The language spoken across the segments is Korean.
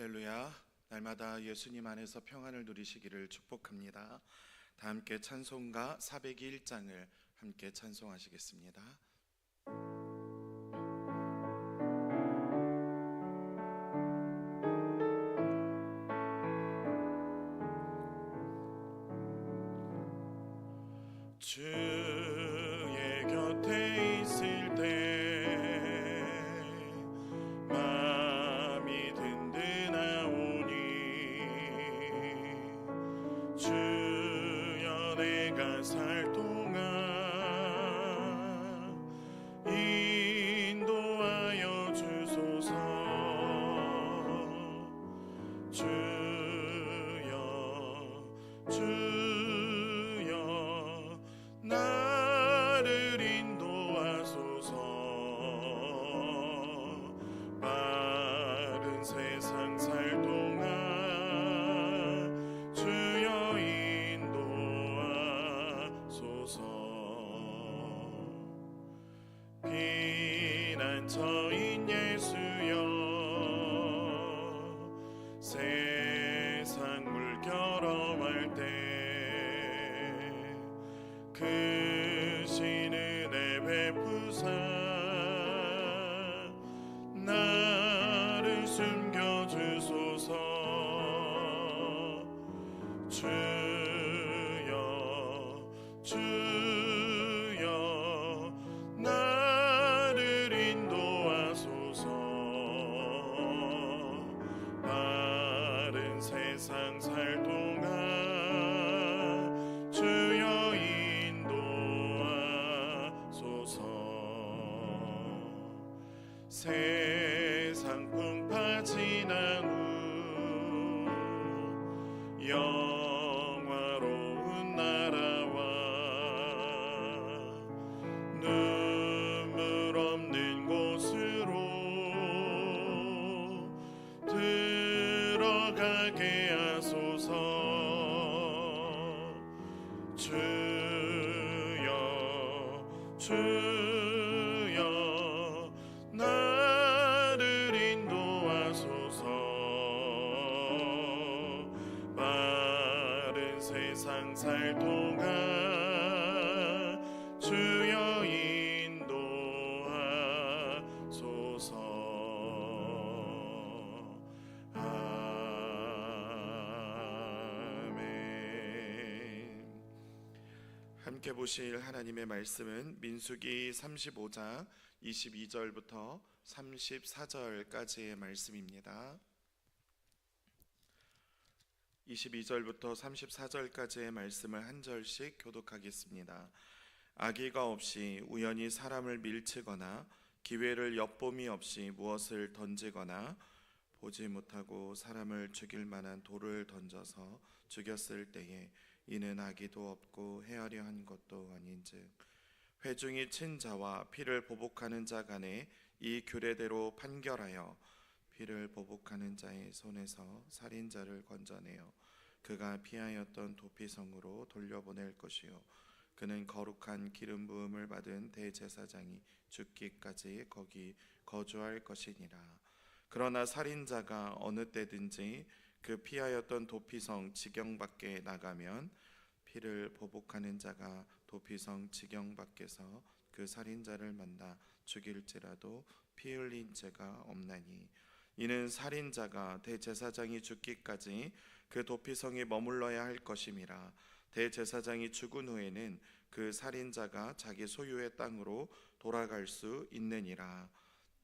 할렐루야. 날마다 예수님 안에서 평안을 누리시기를 축복합니다. 다 함께 찬송가 401장을 함께 찬송하시겠습니다. 내가 살 동안 인도 피난처인 세상 살 동안 주여 인도하소서. 세 들어가게 하소서. 주여 바른 세상 살동 함께 보실 하나님의 말씀은 민수기 35장 22절부터 34절까지의 말씀입니다. 22절부터 34절까지의 말씀을 한 절씩 교독하겠습니다. 악의가 없이 우연히 사람을 밀치거나 기회를 엿봄이 없이 무엇을 던지거나 보지 못하고 사람을 죽일 만한 돌을 던져서 죽였을 때에 이는 악의도 없고 헤아려 한 것도 아닌즉 회중이 친 자와 피를 보복하는 자 간에 이 규례대로 판결하여 피를 보복하는 자의 손에서 살인자를 건져내어 그가 피하였던 도피성으로 돌려보낼 것이요. 그는 거룩한 기름 부음을 받은 대제사장이 죽기까지 거기 거주할 것이니라. 그러나 살인자가 어느 때든지 그 피하였던 도피성 지경 밖에 나가면 피를 보복하는 자가 도피성 지경 밖에서 그 살인자를 만나 죽일지라도 피 흘린 죄가 없나니. 이는 살인자가 대제사장이 죽기까지 그 도피성에 머물러야 할 것임이라. 대제사장이 죽은 후에는 그 살인자가 자기 소유의 땅으로 돌아갈 수 있느니라.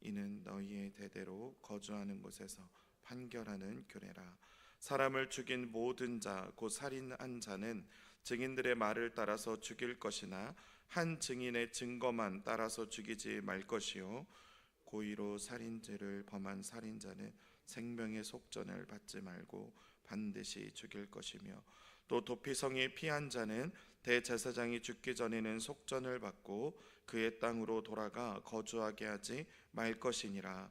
이는 너희의 대대로 거주하는 곳에서 판결하는 규례라. 사람을 죽인 모든 자 곧 살인한 자는 증인들의 말을 따라서 죽일 것이나 한 증인의 증거만 따라서 죽이지 말 것이요. 고의로 살인죄를 범한 살인자는 생명의 속전을 받지 말고 반드시 죽일 것이며 또 도피성에 피한 자는 대제사장이 죽기 전에는 속전을 받고 그의 땅으로 돌아가 거주하게 하지 말 것이니라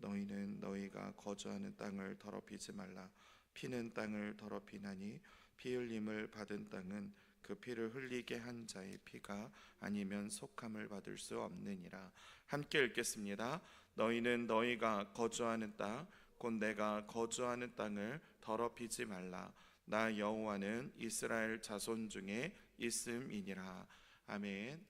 너희는 너희가 거주하는 땅을 더럽히지 말라 피는 땅을 더럽히나니 피 흘림을 받은 땅은 그 피를 흘리게 한 자의 피가 아니면 속함을 받을 수 없느니라 함께 읽겠습니다 너희는 너희가 거주하는 땅 곧 내가 거주하는 땅을 더럽히지 말라. 나 여호와는 이스라엘 자손 중에 있음이니라. 아멘.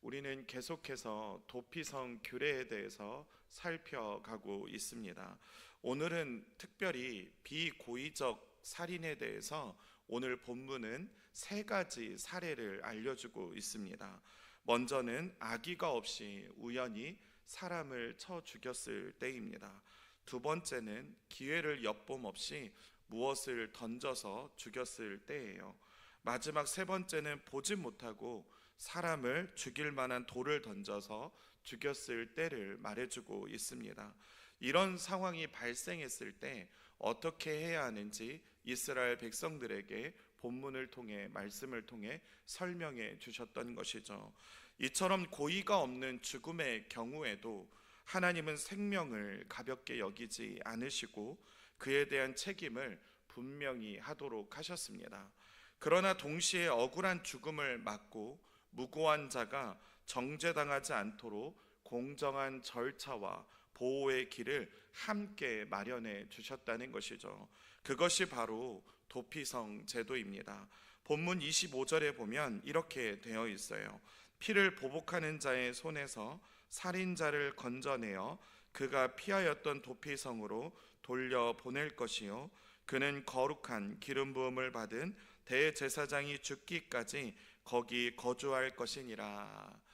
우리는 계속해서 도피성 규례에 대해서 살펴가고 있습니다. 오늘은 특별히 비고의적 살인에 대해서 오늘 본문은 세 가지 사례를 알려주고 있습니다. 먼저는 아기가 없이 우연히 사람을 쳐 죽였을 때입니다. 두 번째는 기회를 엿봄 없이 무엇을 던져서 죽였을 때예요. 마지막 세 번째는 보지 못하고 사람을 죽일 만한 돌을 던져서 죽였을 때를 말해주고 있습니다. 이런 상황이 발생했을 때 어떻게 해야 하는지 이스라엘 백성들에게 본문을 통해 말씀을 통해 설명해 주셨던 것이죠. 이처럼 고의가 없는 죽음의 경우에도 하나님은 생명을 가볍게 여기지 않으시고 그에 대한 책임을 분명히 하도록 하셨습니다. 그러나 동시에 억울한 죽음을 막고 무고한 자가 정죄당하지 않도록 공정한 절차와 보호의 길을 함께 마련해 주셨다는 것이죠. 그것이 바로 도피성 제도입니다. 본문 25절에 보면 이렇게 되어 있어요. 피를 보복하는 자의 손에서 살인자를 건져내어 그가 피하였던 도피성으로 돌려 보낼 것이요 그는 거룩한 기름 부음을 받은 대제사장이 죽기까지 거기 거주할 것이니라.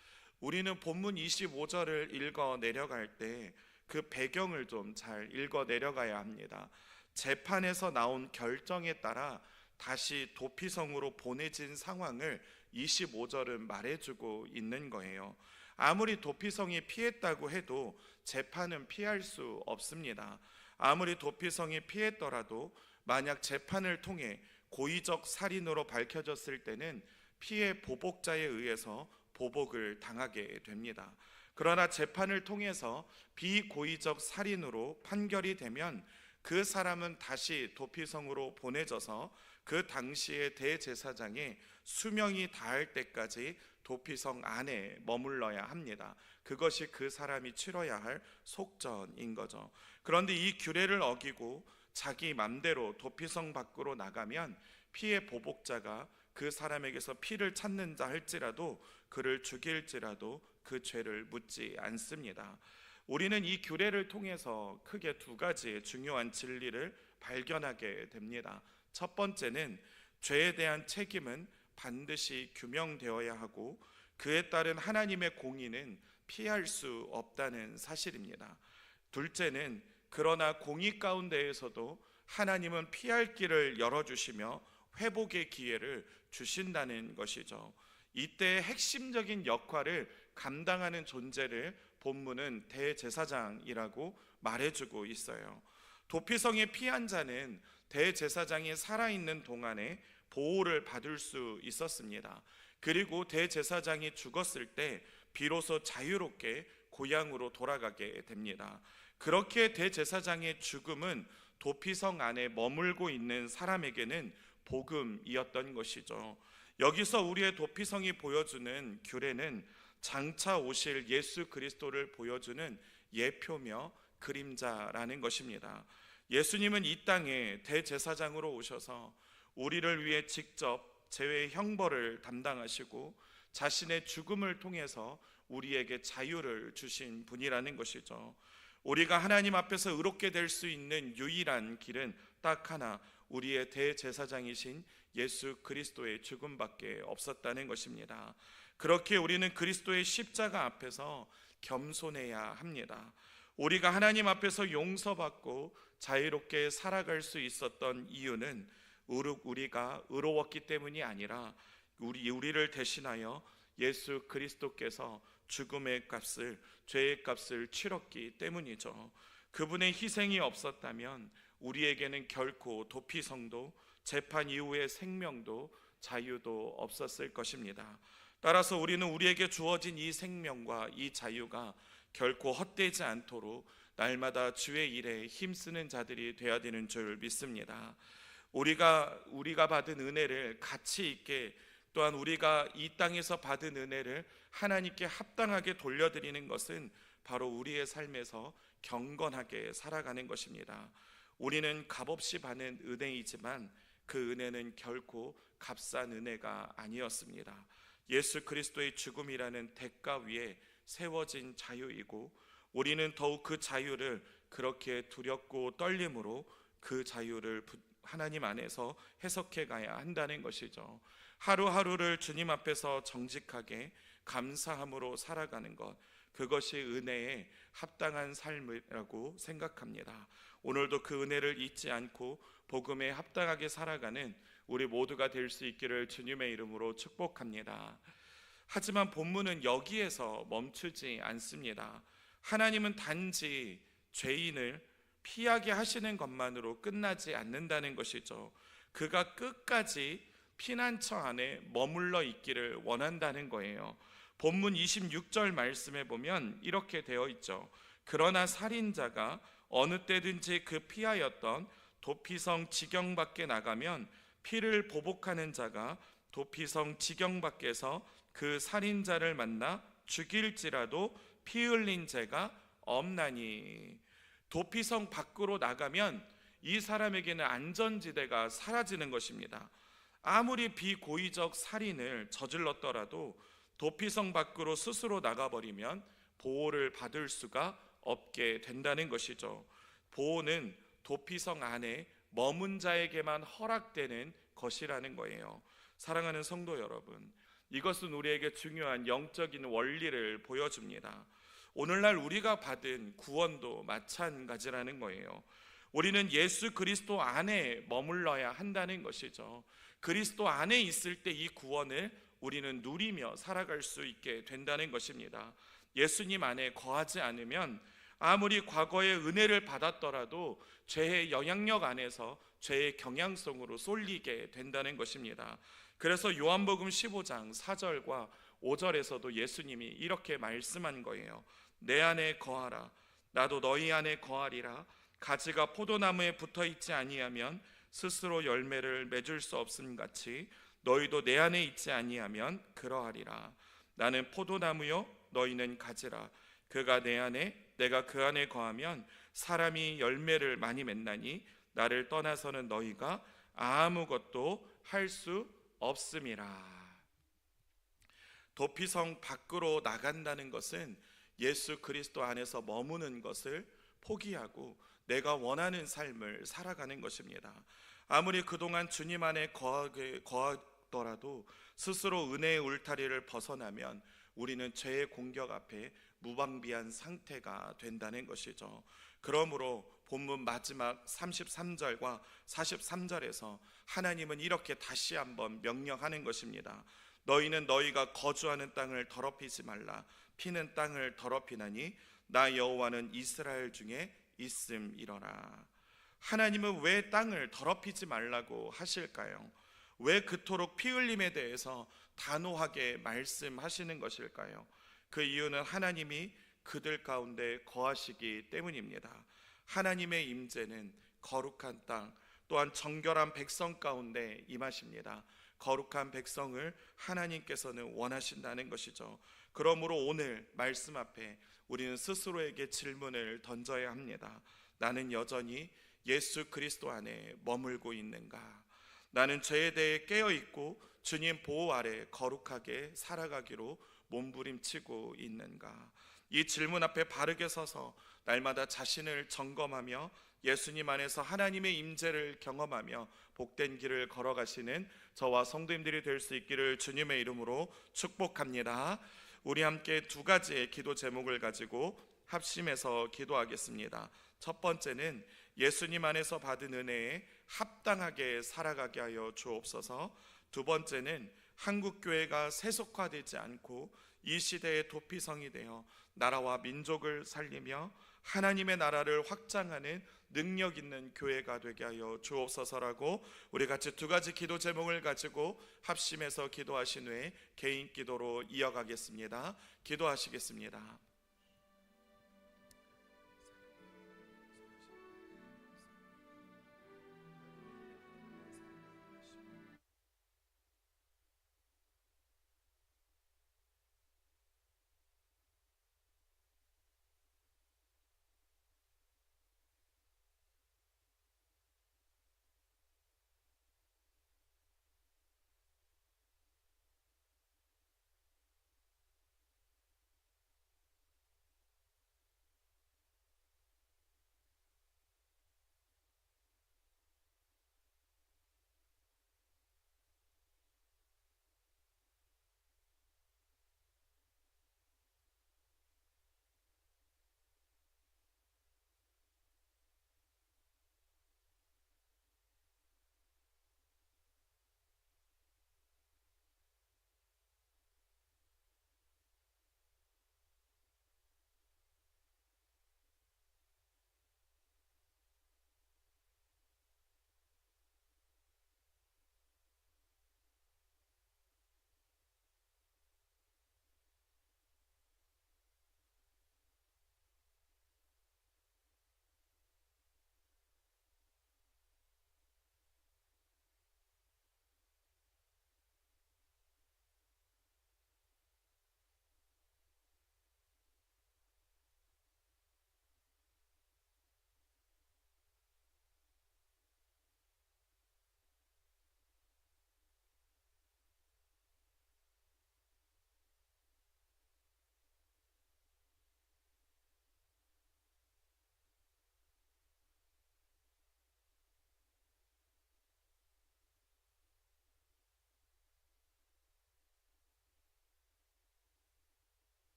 우리는 본문 25절을 읽어 내려갈 때 그 배경을 좀 잘 읽어 내려가야 합니다. 재판에서 나온 결정에 따라 다시 도피성으로 보내진 상황을 25절은 말해주고 있는 거예요. 아무리 도피성이 피했다고 해도 재판은 피할 수 없습니다. 아무리 도피성이 피했더라도 만약 재판을 통해 고의적 살인으로 밝혀졌을 때는 피해 보복자에 의해서 보복을 당하게 됩니다. 그러나 재판을 통해서 비고의적 살인으로 판결이 되면 그 사람은 다시 도피성으로 보내져서 그 당시의 대제사장의 수명이 닿을 때까지 도피성 안에 머물러야 합니다. 그것이 그 사람이 치러야 할 속전인 거죠. 그런데 이 규례를 어기고 자기 맘대로 도피성 밖으로 나가면 피해 보복자가 그 사람에게서 피를 찾는다 할지라도 그를 죽일지라도 그 죄를 묻지 않습니다. 우리는 이 규례를 통해서 크게 두 가지의 중요한 진리를 발견하게 됩니다. 첫 번째는 죄에 대한 책임은 반드시 규명되어야 하고 그에 따른 하나님의 공의는 피할 수 없다는 사실입니다. 둘째는 그러나 공의 가운데에서도 하나님은 피할 길을 열어주시며 회복의 기회를 주신다는 것이죠. 이때 핵심적인 역할을 감당하는 존재를 본문은 대제사장이라고 말해주고 있어요. 도피성에 피한 자는 대제사장이 살아있는 동안에 보호를 받을 수 있었습니다. 그리고 대제사장이 죽었을 때 비로소 자유롭게 고향으로 돌아가게 됩니다. 그렇게 대제사장의 죽음은 도피성 안에 머물고 있는 사람에게는 복음이었던 것이죠. 여기서 우리의 도피성이 보여주는 규례는 장차 오실 예수 그리스도를 보여주는 예표며 그림자라는 것입니다. 예수님은 이 땅에 대제사장으로 오셔서 우리를 위해 직접 죄의 형벌을 담당하시고 자신의 죽음을 통해서 우리에게 자유를 주신 분이라는 것이죠. 우리가 하나님 앞에서 의롭게 될 수 있는 유일한 길은 딱 하나 우리의 대제사장이신 예수 그리스도의 죽음밖에 없었다는 것입니다. 그렇게 우리는 그리스도의 십자가 앞에서 겸손해야 합니다. 우리가 하나님 앞에서 용서받고 자유롭게 살아갈 수 있었던 이유는 우리가 의로웠기 때문이 아니라 우리 우리를 대신하여 예수 그리스도께서 죽음의 값을 죄의 값을 치렀기 때문이죠. 그분의 희생이 없었다면 우리에게는 결코 도피성도 재판 이후의 생명도 자유도 없었을 것입니다. 따라서 우리는 우리에게 주어진 이 생명과 이 자유가 결코 헛되지 않도록 날마다 주의 일에 힘쓰는 자들이 되어야 되는 줄 믿습니다. 우리가 우리가 받은 은혜를 가치 있게 또한 우리가 이 땅에서 받은 은혜를 하나님께 합당하게 돌려드리는 것은 바로 우리의 삶에서 경건하게 살아가는 것입니다. 우리는 값없이 받는 은혜이지만 그 은혜는 결코 값싼 은혜가 아니었습니다. 예수 그리스도의 죽음이라는 대가 위에 세워진 자유이고 우리는 더욱 그 자유를 그렇게 두렵고 떨림으로 그 자유를 부- 하나님 안에서 해석해 가야 한다는 것이죠. 하루하루를 주님 앞에서 정직하게 감사함으로 살아가는 것 그것이 은혜에 합당한 삶이라고 생각합니다. 오늘도 그 은혜를 잊지 않고 복음에 합당하게 살아가는 우리 모두가 될 수 있기를 주님의 이름으로 축복합니다. 하지만 본문은 여기에서 멈추지 않습니다. 하나님은 단지 죄인을 피하게 하시는 것만으로 끝나지 않는다는 것이죠. 그가 끝까지 피난처 안에 머물러 있기를 원한다는 거예요. 본문 26절 말씀에 보면 이렇게 되어 있죠. 그러나 살인자가 어느 때든지 그 피하였던 도피성 지경 밖에 나가면 피를 보복하는 자가 도피성 지경 밖에서 그 살인자를 만나 죽일지라도 피 흘린 죄가 없나니 도피성 밖으로 나가면 이 사람에게는 안전지대가 사라지는 것입니다. 아무리 비고의적 살인을 저질렀더라도 도피성 밖으로 스스로 나가버리면 보호를 받을 수가 없게 된다는 것이죠. 보호는 도피성 안에 머문 자에게만 허락되는 것이라는 거예요. 사랑하는 성도 여러분, 이것은 우리에게 중요한 영적인 원리를 보여줍니다. 오늘날 우리가 받은 구원도 마찬가지라는 거예요. 우리는 예수 그리스도 안에 머물러야 한다는 것이죠. 그리스도 안에 있을 때 이 구원을 우리는 누리며 살아갈 수 있게 된다는 것입니다. 예수님 안에 거하지 않으면 아무리 과거의 은혜를 받았더라도 죄의 영향력 안에서 죄의 경향성으로 쏠리게 된다는 것입니다. 그래서 요한복음 15장 4절과 5절에서도 예수님이 이렇게 말씀한 거예요. 내 안에 거하라. 나도 너희 안에 거하리라. 가지가 포도나무에 붙어 있지 아니하면 스스로 열매를 맺을 수 없음 같이 너희도 내 안에 있지 아니하면 그러하리라. 나는 포도나무요 너희는 가지라. 그가 내 안에 내가 그 안에 거하면 사람이 열매를 많이 맺나니 나를 떠나서는 너희가 아무것도 할 수 없음이라. 도피성 밖으로 나간다는 것은 예수 그리스도 안에서 머무는 것을 포기하고 내가 원하는 삶을 살아가는 것입니다. 아무리 그동안 주님 안에 거하더라도 스스로 은혜의 울타리를 벗어나면 우리는 죄의 공격 앞에 무방비한 상태가 된다는 것이죠. 그러므로 본문 마지막 33절과 43절에서 하나님은 이렇게 다시 한번 명령하는 것입니다. 너희는 너희가 거주하는 땅을 더럽히지 말라. 피는 땅을 더럽히나니 나 여호와는 이스라엘 중에 있음이러라. 하나님은 왜 땅을 더럽히지 말라고 하실까요? 왜 그토록 피 흘림에 대해서 단호하게 말씀하시는 것일까요? 그 이유는 하나님이 그들 가운데 거하시기 때문입니다. 하나님의 임재는 거룩한 땅 또한 정결한 백성 가운데 임하십니다. 거룩한 백성을 하나님께서는 원하신다는 것이죠. 그러므로 오늘 말씀 앞에 우리는 스스로에게 질문을 던져야 합니다. 나는 여전히 예수 그리스도 안에 머물고 있는가? 나는 죄에 대해 깨어 있고 주님 보호 아래 거룩하게 살아가기로 몸부림치고 있는가? 이 질문 앞에 바르게 서서 날마다 자신을 점검하며 예수님 안에서 하나님의 임재를 경험하며 복된 길을 걸어가시는 저와 성도님들이 될 수 있기를 주님의 이름으로 축복합니다. 우리 함께 두 가지의 기도 제목을 가지고 합심해서 기도하겠습니다. 첫 번째는 예수님 안에서 받은 은혜에 합당하게 살아가게 하여 주옵소서. 두 번째는 한국 교회가 세속화되지 않고 이 시대의 도피성이 되어 나라와 민족을 살리며 하나님의 나라를 확장하는 능력 있는 교회가 되게 하여 주옵소서라고 우리 같이 두 가지 기도 제목을 가지고 합심해서 기도하신 후에 개인 기도로 이어가겠습니다. 기도하시겠습니다.